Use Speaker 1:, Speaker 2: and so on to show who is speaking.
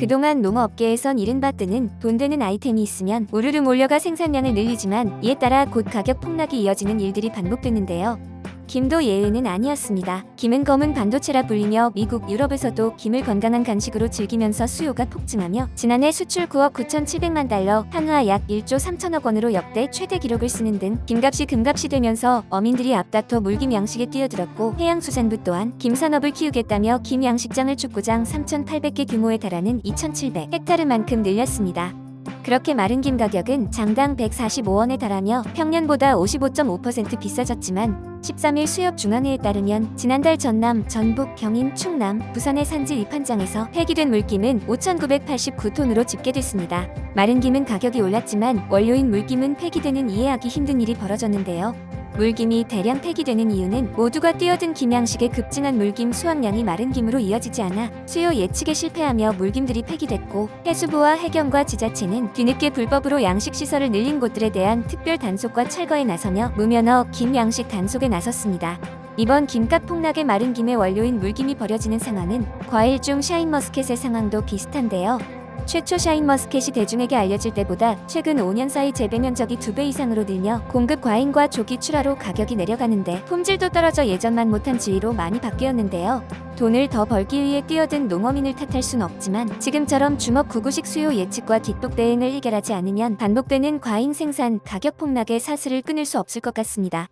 Speaker 1: 그동안 농어업계에선 이른바 뜨는 돈 되는 아이템이 있으면 우르르 몰려가 생산량을 늘리지만 이에 따라 곧 가격 폭락이 이어지는 일들이 반복됐는데요. 김도 예외는 아니었습니다. 김은 검은 반도체라 불리며 미국, 유럽에서도 김을 건강한 간식으로 즐기면서 수요가 폭증하며 지난해 수출 9억 9,700만 달러, 한화 약 1조 3천억 원으로 역대 최대 기록을 쓰는 등 김값이 금값이 되면서 어민들이 앞다퉈 물김 양식에 뛰어들었고 해양수산부 또한 김산업을 키우겠다며 김 양식장을 축구장 3,800개 규모에 달하는 2,700 헥타르만큼 늘렸습니다. 그렇게 마른 김 가격은 장당 145원에 달하며 평년보다 55.5% 비싸졌지만 13일 수협 중앙회에 따르면 지난달 전남, 전북, 경인, 충남, 부산의 산지 입한장에서 폐기된 물김은 5,989톤으로 집계됐습니다. 마른 김은 가격이 올랐지만 원료인 물김은 폐기되는 이해하기 힘든 일이 벌어졌는데요. 물김이 대량 폐기되는 이유는 모두가 뛰어든 김양식의 급증한 물김 수확량이 마른 김으로 이어지지 않아 수요 예측에 실패하며 물김들이 폐기됐고 해수부와 해경과 지자체는 뒤늦게 불법으로 양식 시설을 늘린 곳들에 대한 특별 단속과 철거에 나서며 무면허 김 양식 단속에 나섰습니다. 이번 김값 폭락에 마른 김의 원료인 물김이 버려지는 상황은 과일 중 샤인머스켓의 상황도 비슷한데요. 최초 샤인머스켓이 대중에게 알려질 때보다 최근 5년 사이 재배 면적이 2배 이상으로 늘며 공급 과잉과 조기 출하로 가격이 내려가는데 품질도 떨어져 예전만 못한 지위로 많이 바뀌었는데요. 돈을 더 벌기 위해 뛰어든 농어민을 탓할 순 없지만 지금처럼 주먹 구구식 수요 예측과 뒷북 대응을 해결하지 않으면 반복되는 과잉 생산 가격 폭락의 사슬을 끊을 수 없을 것 같습니다.